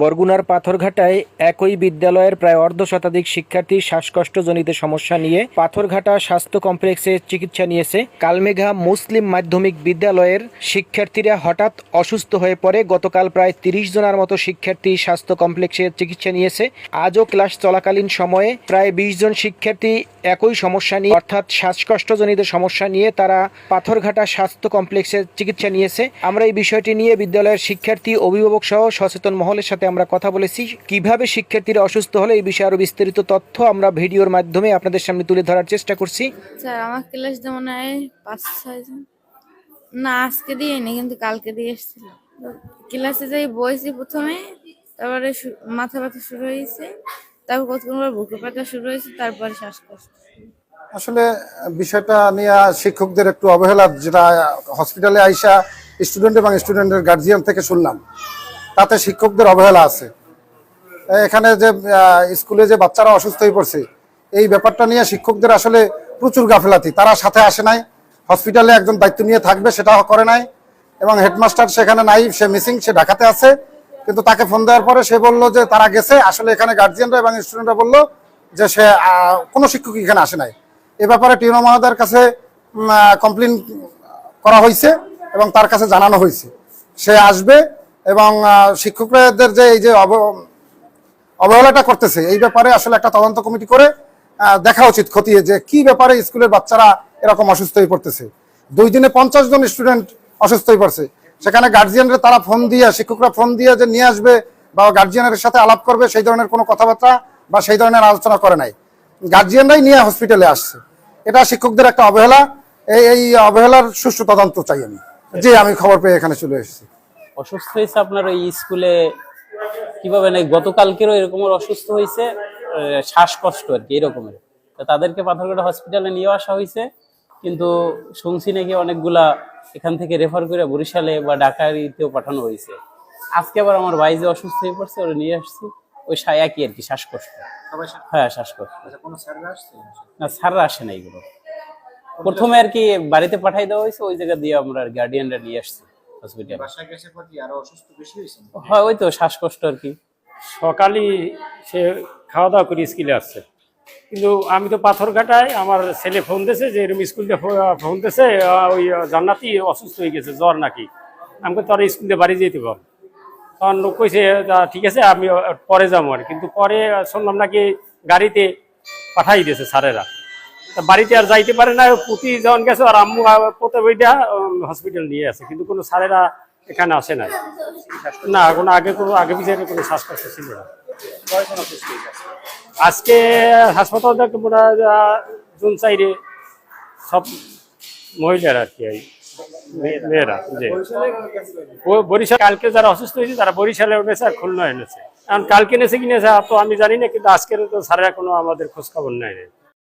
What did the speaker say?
বরগুনার পাথরঘাটায় একই বিদ্যালয়ের প্রায় অর্ধ শতাধিক শিক্ষার্থী শ্বাসকষ্টজনিত সমস্যা নিয়ে পাথরঘাটা স্বাস্থ্য কমপ্লেক্সে চিকিৎসা নিয়েছে। কালমেঘা মুসলিম মাধ্যমিক বিদ্যালয়ের শিক্ষার্থীরা হঠাৎ অসুস্থ হয়ে পড়ে। গতকাল প্রায় তিরিশ জনের মতো শিক্ষার্থী স্বাস্থ্য কমপ্লেক্সে চিকিৎসা নিয়েছে। আজও ক্লাস চলাকালীন সময়ে প্রায় বিশ জন শিক্ষার্থী একই সমস্যা নিয়ে অর্থাৎ শ্বাসকষ্টজনিত সমস্যা নিয়ে তারা পাথরঘাটা স্বাস্থ্য কমপ্লেক্সে চিকিৎসা নিয়েছে। আমরা এই বিষয়টি নিয়ে বিদ্যালয়ের শিক্ষার্থী, অভিভাবক সহ সচেতন মহলের সাথে আমরা কথা বলেছি কীভাবে শিক্ষার্থীরা অসুস্থ হলে এই বিষয়ে আরও বিস্তারিত তথ্য আমরা ভিডিওর মাধ্যমে আপনাদের সামনে তুলে ধরার চেষ্টা করছি। স্যার আমার ক্লাস মনে হয় পাঁচ ছয় জন। না আজকে দিইনি কিন্তু কালকে দিয়ে এসেছিল। ক্লাসে যাই বইছি প্রথমে তারপরে মাথা ব্যথা শুরু হয়েছে তারপর কতক্ষণ পর বুকে ব্যথা শুরু হয়েছে তারপরে শ্বাসকষ্ট। আসলে বিষয়টা নিয়ে শিক্ষকদের একটু অবহেলা যেটা হসপিটালে আইসা স্টুডেন্ট এবং স্টুডেন্টের গার্জিয়ান থেকে শুনলাম। তাতে শিক্ষকদের অবহেলা আছে। এখানে যে স্কুলে যে বাচ্চারা অসুস্থ হয়ে পড়ছে, এই ব্যাপারটা নিয়ে শিক্ষকদের আসলে প্রচুর গাফিলাতি। তারা সাথে আসে নাই, হসপিটালে একজন দায়িত্ব নিয়ে থাকবে, সেটা করে নাই, এবং হেডমাস্টার সেখানে নাই, সে মিসিং, সে ঢাকাতে আছে, কিন্তু তাকে ফোন দেওয়ার পরে সে বলল যে, তারা গেছে, আসলে এখানে গার্জিয়ানরা এবং স্টুডেন্টরা বলল যে, সে কোনো শিক্ষক এখানে আসে নাই। এ ব্যাপারে টিউনো মহোদয়ের কাছে কমপ্লেন করা হয়েছে এবং তার কাছে জানানো হয়েছে। সে আসবে এবং শিক্ষকদের যে এই যে অব- অবহেলাটা করতেছে, এই ব্যাপারে আসলে একটা তদন্ত কমিটি করে দেখা উচিত খতিয়ে যে কি ব্যাপারে স্কুলের বাচ্চারা এরকম অসুস্থ হয়ে পড়তেছে। দুই দিনে পঞ্চাশ জন স্টুডেন্ট অসুস্থ হয়ে পড়ছে। সেখানে গার্জিয়ানরা তারা ফোন দিয়ে, শিক্ষকরা ফোন দিয়ে যে নিয়ে আসবে বা গার্জিয়ানের সাথে আলাপ করবে, সেই ধরনের কোনো কথাবার্তা বা সেই ধরনের আলোচনা করে নাই। গার্জিয়ানরাই নিয়ে হসপিটালে আসছে। এটা শিক্ষকদের একটা অবহেলা। এই অবহেলার সুষ্ঠু তদন্ত চাই আমি। যে আমি খবর পেয়ে এখানে চলে এসেছি। অসুস্থ হয়েছে আপনার ওই স্কুলে কীভাবে না গতকালকেরও এরকম অসুস্থ হয়েছে শ্বাসকষ্ট আর কি এরকমের। তো তাদেরকে পাথরঘাটা হসপিটালে নিয়ে আসা হয়েছে কিন্তু শুনছি নাকি অনেকগুলা এখান থেকে রেফার করে বরিশালে বা ঢাকারিতেও পাঠানো হয়েছে। আজকে আবার আমার ভাই যে অসুস্থ হয়ে পড়ছে ওরা নিয়ে আসছি ওই একই আর কি শ্বাসকষ্ট। হ্যাঁ শ্বাসকষ্ট। না স্যাররা আসে না এগুলো প্রথমে আর কি বাড়িতে পাঠাই দেওয়া হয়েছে ওই জায়গা দিয়ে আমরা গার্ডিয়ানরা নিয়ে আসছি। হসপিটালে। হয় ওই তো শ্বাসকষ্ট আর কি। সকালই সে খাওয়া দাওয়া করে স্কুলে আসছে। কিন্তু আমি তো পাথর কাটায় আমার ছেলে ফোন দিয়েছে যে এরকম স্কুল দিয়ে ফোন দিয়েছে ওই জান্নাতি অসুস্থ হয়ে গেছে জ্বর নাকি। আমাকে তোর স্কুল দিয়ে বাড়ি যেতে পার তখন লোক কইছে "তা ঠিক আছে আমি পরে যাব আর কিন্তু পরে শুনলাম নাকি গাড়িতে পাঠাই দিয়েছে স্যারেরা। তা বাড়িতে আর যাইতে পারে না পুঁতি যখন গেছে আর আম্মু পোতে বইটা হসপিটাল নিয়ে আছে। কিন্তু কোনো স্যারেরা এখানে আসে নাই। না, কোনো আগে কোনো, আগে পিছিয়ে কোনো শ্বাসকষ্ট ছিল না। আজকে হাসপাতাল থেকে মোটা জুন সাইডে সব মহিলারা আর কি মেয়েরা, যে। বরিশাল, কালকে যারা অসুস্থ হয়েছে, তারা বরিশালে এনেছে আর খুলনা এনেছে। এখন কালকে এনেছে কি নিয়েছে তো আমি জানি না, কিন্তু আজকের তো স্যারেরা কোনো আমাদের খোঁজখবর নেয়